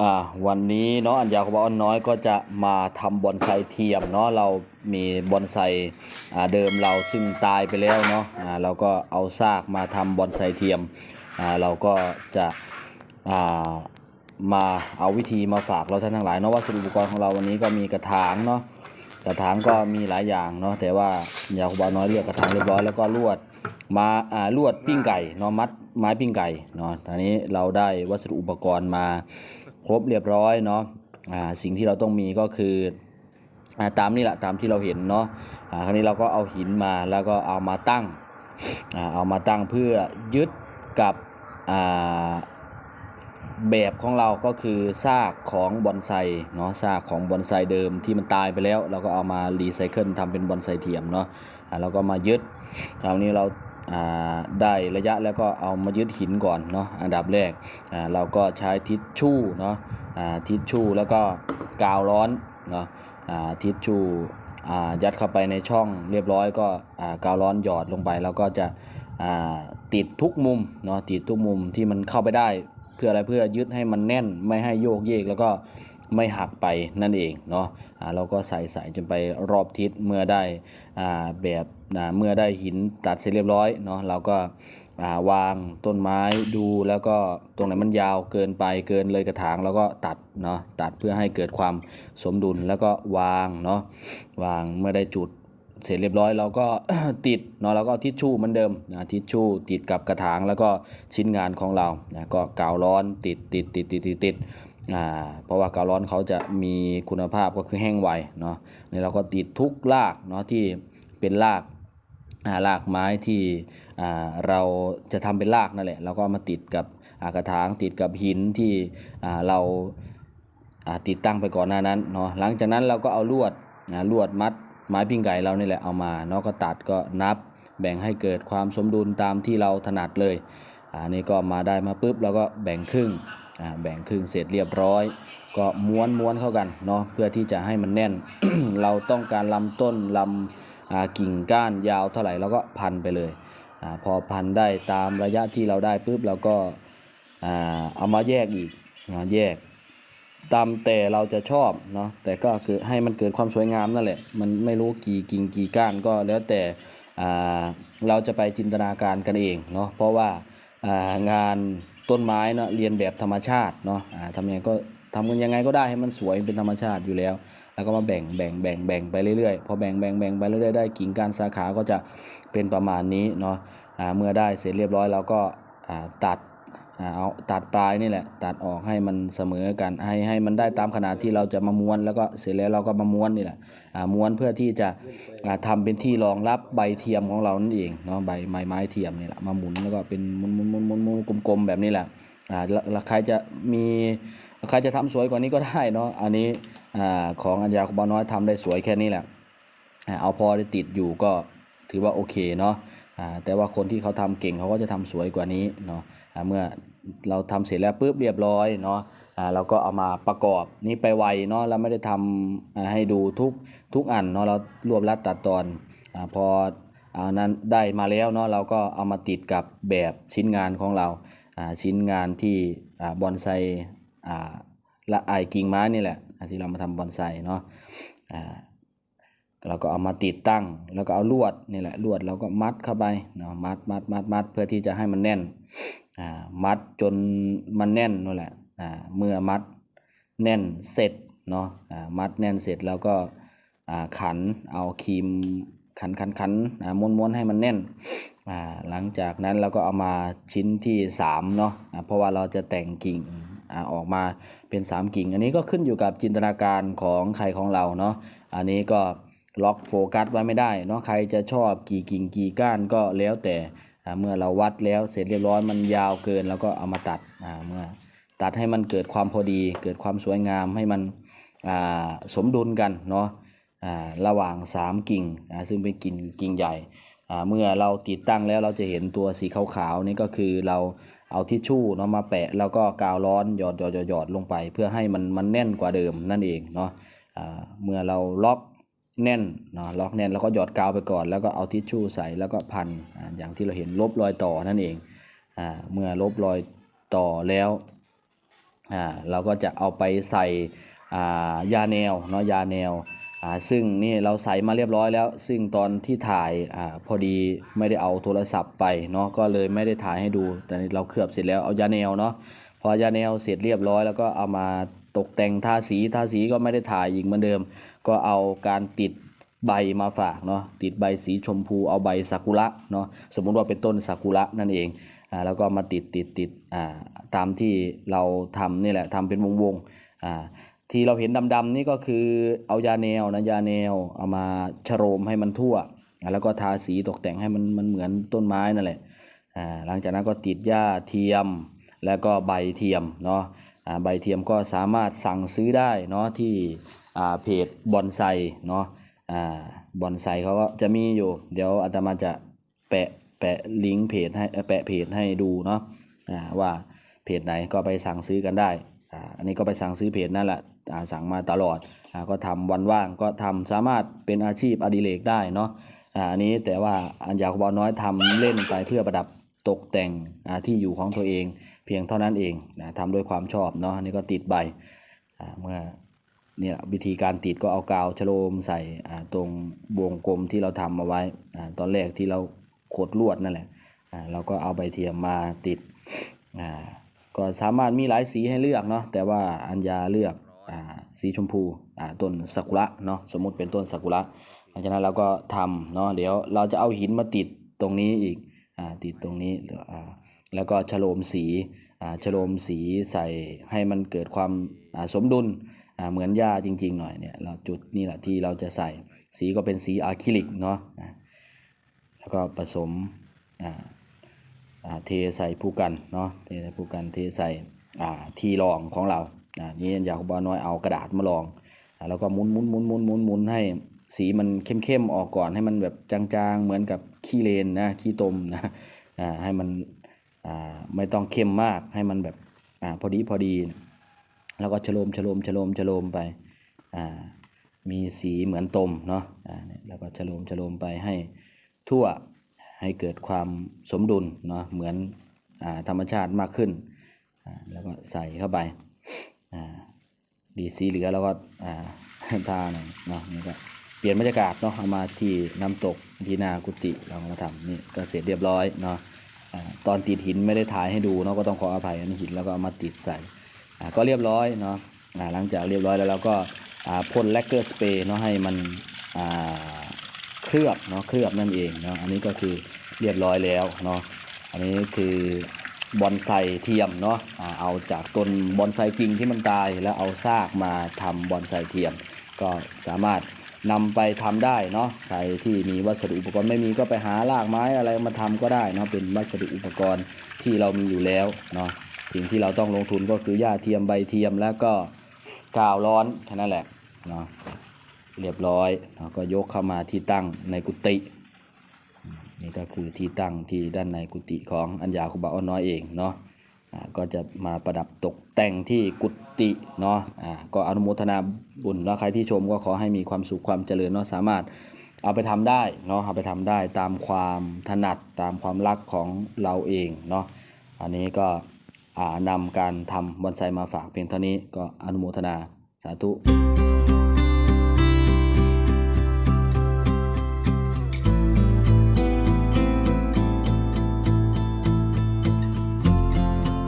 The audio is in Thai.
อ่าวันนี้เนาะอัญญาคบอ้อนน้อยก็จะมาทำบอนไซเทียมเนาะเรามีบอนไซอ่าเดิมเราซึ่งตายไปแล้วเนาะอ่าเราก็เอาซากมาทำบอนไซเทียมอ่าเราก็จะอ่ามาเอาวิธีมาฝากเราท่านทั้งหลายเนาะว่าสรุปอุปกรณ์ของเราวันนี้ก็มีกระถางเนาะกระถางก็มีหลายอย่างเนาะแต่ว่าอัญญาคบอ้อนน้อยเลือกกระถางเรียบร้อยแล้วก็ลวดมาอ่าลวดปิ้งไก่เนาะมัดไม้ปิ้งไก่เนาะตอนนี้เราได้วัสดุอุปกรณ์มา ครบเรียบร้อยเนาะสิ่งที่เราต้องมีก็คืออตามนี่แหละตามที่เราเห็นเนาะคราวนี้เราก็เอาหินมาแล้วก็เอามาตั้งอเอามาตั้งเพื่อยึดกับแบบของเราก็คือซากของบอนไซเนาะซากของบอนไซเดิมที่มันตายไปแล้ว เราก็เอามารีไซเคิลทำเป็นบอนไซเทียมเนาะเราก็มายึดคราวนี้เรา ได้ระยะแล้วก็เอามายึดหินก่อนเนาะอันดับแรกอ่าเราก็ใช้ทิชชู่เนาะอ่าทิชชู่แล้วก็กาวร้อนเนาะอ่าทิชชู่อ่ายัดเข้าไปในช่องเรียบร้อยก็อ่ากาวร้อนหยอดลงไป แล้วก็จะอ่าติดทุกมุมเนาะติดทุกมุมที่มันเข้าไปได้ เพื่ออะไรเพื่อยึดให้มันแน่นไม่ให้โยกเยกแล้วก็ ไม่หักไปนั่นเองเนาะเราก็ใส่ใส่จนไปรอบทิศเมื่อได้แบบเมื่อได้หินตัดเสร็จเรียบร้อยเนาะเราก็าวางต้นไม้ดูแล้วก็ตรงไหนมันยาวเกินไปเกินเลยกระถางแล้วก็ตัดเนาะตัดเพื่อให้เกิดความสมดุลแล้วก็วางเนาะวางเมื่อได้จุดเสร็จเรียบร้อยเราก็ติดเนาะแล้วก็ทิชชู่เหมือนเดิมนะทิชชู่ติดกับกระถางแล้วก็ชิ้นงานของเรานะก็กาวร้อนติดติดติดติดติดติดอ่า เพราะว่ากาวร้อนเขาจะมีคุณภาพก็คือแห้งไวเนาะนี่เราก็ติดทุกรากเนาะที่เป็นรากอ่ารากไม้ที่อ่าเราจะทำเป็นรากนั่นแหละเราก็มาติดกับกระถางติดกับหินที่อ่าเราอ่าติดตั้งไปก่อนหน้านั้นเนาะหลังจากนั้นเราก็เอาลวดนะลวดมัดไม้ปิ้งไก่เรานี่แหละเอามาเนาะก็ตัดก็นับแบ่งให้เกิดความสมดุลตามที่เราถนัดเลยอ่านี่ก็มาได้มาปุ๊บเราก็แบ่งครึ่ง แบ่งครึ่งเสร็จเรียบร้อย ก็ม้วนม้วนเข้ากันเนาะเพื่อที่จะให้มันแน่น เราต้องการลำต้นลำกิ่งก้านยาวเท่าไหร่เราก็พันไปเลยอพอพันได้ตามระยะที่เราได้ปุ๊บเราก็เอามาแยกอีกนะแยกตามแต่เราจะชอบเนาะแต่ก็คือให้มันเกิดความสวยงามนั่นแหละ มันไม่รู้กี่กิ่งกี่ก้านก็แล้วแต่เราจะไปจินตนาการกันเองเนาะเพราะว่า งานต้นไม้เนาะเรียนแบบธรรมชาติเนาะทำยังไงก็ทำกันยังไงก็ได้ให้มันสวยเป็นธรรมชาติอยู่แล้ว แล้วก็มาแบ่งแบ่งแบ่งแบ่งไปเรื่อยๆพอแบ่งแบ่งแบ่งไปเรื่อยๆได้กิ่งก้านสาขาก็จะเป็นประมาณนี้เนาะเมื่อได้เสร็จเรียบร้อยเราก็ตัด เอาตัดปลายนี่แหละ ตัดออกให้มันเสมอกัน ให้ให้มันได้ตามขนาดที่เราจะมาม้วน แล้วก็เสร็จแล้วเราก็มาม้วนนี่แหละม้วนเพื่อที่จะอ่าทำเป็นที่รองรับใบเทียมของเรานั่นเองเนาะใบไม้ไม้เทียมนี่แหละมาหมุนแล้วก็เป็นมุนมุนมุนมุนมุนกลมๆแบบนี้แหละอ่าล้วแล้วใครจะมีใครจะทำสวยกว่านี้ก็ได้เนาะอันนี้อ่าของอัญญาคบอน้อยทำได้สวยแค่นี้แหละเอาพอได้ติดอยู่ก็ถือว่าโอเคเนาะ แต่ว่าคนที่เขาทำเก่งเขาก็จะทำสวยกว่านี้เนาะอ่าเมื่อเราทำเสร็จแล้วปุ๊บเรียบร้อยเนาะอ่าเราก็เอามาประกอบนี่ไปไวเนาะเราไม่ได้ทำอ่าให้ดูทุกทุกอันเนาะเรารวบรัดตัดตอนอ่าพออานั้นได้มาแล้วเนาะเราก็เอามาติดกับแบบชิ้นงานของเราอ่าชิ้นงานที่บอนไซอ่าละไอายกิ่งไม้นี่แหละที่เรามาทำบอนไซเนาะอ่า เราก็เอามาติดตั้ง แล้วก็เอาลวดนี่แหละลวดเราก็มัดเข้าไปเนาะมัดมัดมัดมัดเพื่อที่จะให้มันแน่นอ่ามัดจนมันแน่นนั่นแหละอ่าเมื่อมัดแน่นเสร็จเนาะอ่ามัดแน่นเสร็จแล้วก็อ่าขันเอาครีมขันขันขันอ่าม้วนม้วนให้มันแน่นอ่าหลังจากนั้นเราก็เอามาชิ้นที่สามเนาะอ่าเพราะว่าเราจะแต่งกิ่งอ่าออกมาเป็นสามกิ่ง อันนี้ก็ขึ้นอยู่กับจินตนาการของใครของเราเนาะอันนี้ก็ ล็อกโฟกัสไว้ไม่ได้เนาะใครจะชอบกี่กิ่งกี่ก้านก็แล้วแต่เมื่อเราวัดแล้วเสร็จเรียบร้อยมันยาวเกินแล้วก็เอามาตัดเมื่อตัดให้มันเกิดความพอดี เกิดความสวยงามให้มันสมดุลกันเนาะระหว่าง 3 กิ่งซึ่งเป็นกิ่งกิ่งใหญ่เมื่อเราติดตั้งแล้วเราจะเห็นตัวสีขาวๆนี่ก็คือเราเอาทิชชู่เนาะมาแปะแล้วก็กาวร้อนหยอดหยอดหยอดลงไป เพื่อให้มันมันแน่นกว่าเดิมนั่นเองเนาะเมื่อเราล็อก แน่นเนาะล็อกแน่นแล้วก็หยอดกาวไปก่อน แล้วก็เอาทิชชู่ใส่แล้วก็พันอ่าอย่างที่เราเห็นลบรอยต่อนั่นเองอ่าเมื่อลบรอยต่อแล้วอ่าเราก็จะเอาไปใส่อ่ายาแนวเนาะยาแนวอ่าซึ่งนี่เราใส่มาเรียบร้อยแล้ว ซึ่งตอนที่ถ่ายอ่าพอดีไม่ได้เอาโทรศัพท์ไปเนาะก็เลยไม่ได้ถ่ายให้ดู แต่เราเคลือบเสร็จแล้วเอายาแนวเนาะพอยาแนวเสร็จเรียบร้อยแล้วก็เอามา ตกแต่งทาสีทาสีก็ไม่ได้ถ่ายอีกเหมือนเดิม ก็เอาการติดใบมาฝากเนาะติดใบสีชมพูเอาใบซากุระเนาะสมมุติว่าเป็นต้นซากุระนั่นเองอ่าแล้วก็มาติดติดติดอ่าตามที่เราทำนี่แหละทำเป็นวงวงอ่าที่เราเห็นดำๆนี่ก็คือเอายาแนวนะยาแนวเอามาชโรมให้มันทั่วอ่าแล้วก็ทาสีตกแต่งให้มันมันเหมือนต้นไม้นั่นแหละอ่าหลังจากนั้นก็ติดหญ้าเทียมแล้วก็ใบเทียมเนาะ ใบเทียมก็สามารถสั่งซื้อได้เนาะที่อ่าเพจบอนไซเนาะอ่าบอนไซเขาก็จะมีอยู่ เดี๋ยวอาตมาจะแปะแปะลิงก์เพจให้อ่อแปะเพจให้ดูเนาะอ่าว่าเพจไหนก็ไปสั่งซื้อกันได้อ่าอันนี้ก็ไปสั่งซื้อเพจนั่นแหละอ่าสั่งมาตลอดอ่าก็ทำวันว่างก็ทำสามารถเป็นอาชีพอดิเรกได้เนาะอ่าอันนี้แต่ว่าอันยาคบอน้อยทำเล่นไปเพื่อประดับ ตกแต่งที่อยู่ของตัวเอง เพียงเท่านั้นเองนะทำด้วยความชอบเนาะนี่ก็ติดใบเมื่อเนี่ยวิธีการติดก็เอากาวชโลมใส่ตรงวงกลมที่เราทำเอาไว้ ตอนแรกที่เราขดลวดนั่นแหละเราก็เอาใบเทียมมาติดอ่าก็สามารถมีหลายสีให้เลือกเนาะแต่ว่าอัญญาเลือกอสีชมพูต้นซากุระเนาะสมมุติเป็นต้นซากุระหลังจากนั้นเราก็ทำเนาะเดี๋ยวเราจะเอาหินมาติดตรงนี้อีก ติดตรงนี้อ่าแล้วก็ฉโลมสีอ่าฉโลมสีใส่ให้มันเกิดความอ่าสมดุลอ่าเหมือนหญ้าจริง ๆ หน่อยเนี่ยเราจุดนี่แหละที่เราจะใส่สีก็เป็นสีอะคริลิกเนาะอ่าแล้วก็ผสมอ่าอ่าเทใส่ผู้กันเนาะเทใส่ผู้กันเทใส่อ่าที่รองของเราอ่านี่อยากบอน้อยเอากระดาษมาลอง แล้วก็หมุนหมุนหมุนหมุนหมุนหมุนให้ สีมันเข้มๆออกก่อนให้มันแบบจางๆ เหมือนกับขี้เลนนะขี้ตมนะอ่าให้มันอ่าไม่ต้องเข้มมากให้มันแบบอ่าพอดีพอดี แล้วก็ชโลมชโลมชโลมชโลมไปอ่ามีสีเหมือนตมเนาะอ่าแล้วก็ชโลมชโลมไปให้ทั่วให้เกิดความสมดุลเนาะเหมือนอ่าธรรมชาติมากขึ้นอ่าแล้วก็ใส่เข้าไปอ่าดีสีเหลือแล้วก็อ่าทาหน่อยเนาะนี่ก็ เปลี่ยนบรรยากาศเนาะเอามาที่น้ำตกที่นากุฏิเรามาทำนี่ก็เสร็จเรียบร้อยเนาะตอนติดหินไม่ได้ถ่ายให้ดูเนาะก็ต้องขออภัยอันหินแล้วก็เอามาติดใส่ก็เรียบร้อยเนาะหลังจากเรียบร้อยแล้วเราก็พ่นแลกเกอร์สเปรย์เนาะให้มันเคลือบเนาะเคลือบนั่นเองเนาะอันนี้ก็คือเรียบร้อยแล้วเนาะอันนี้คือบอนไซเทียมเนาะอ่าเอาจากต้นบอนไซจริงที่มันตายแล้วเอาซากมาทำบอนไซเทียม ก็สามารถ นำไปทำได้เนาะใครที่มีวัสดุอุปกรณ์ไม่มีก็ไปหารากไม้อะไรมาทำก็ได้เนาะเป็นวัสดุอุปกรณ์ที่เรามีอยู่แล้วเนาะสิ่งที่เราต้องลงทุนก็คือหญ้าเทียมใบเทียมแล้วก็กาวร้อนแค่นั้นแหละเนาะเรียบร้อยเนาะก็ยกเข้ามาที่ตั้งในกุฏินี่ก็คือที่ตั้งที่ด้านในกุฏิของอัญญาคุบะอ้อนน้อยเองเนาะ ก็จะมาประดับตกแต่งที่กุฏิเนาะอ่าก็อนุโมทนาบุญแล้วใครที่ชมก็ขอให้มีความสุขความเจริญเนาะสามารถเอาไปทำได้เนาะเอาไปทำได้ตามความถนัดตามความรักของเราเองเนาะอันนี้ก็อ่านำการทำบอนไซมาฝากเพียงเท่านี้ก็อนุโมทนาสาธุ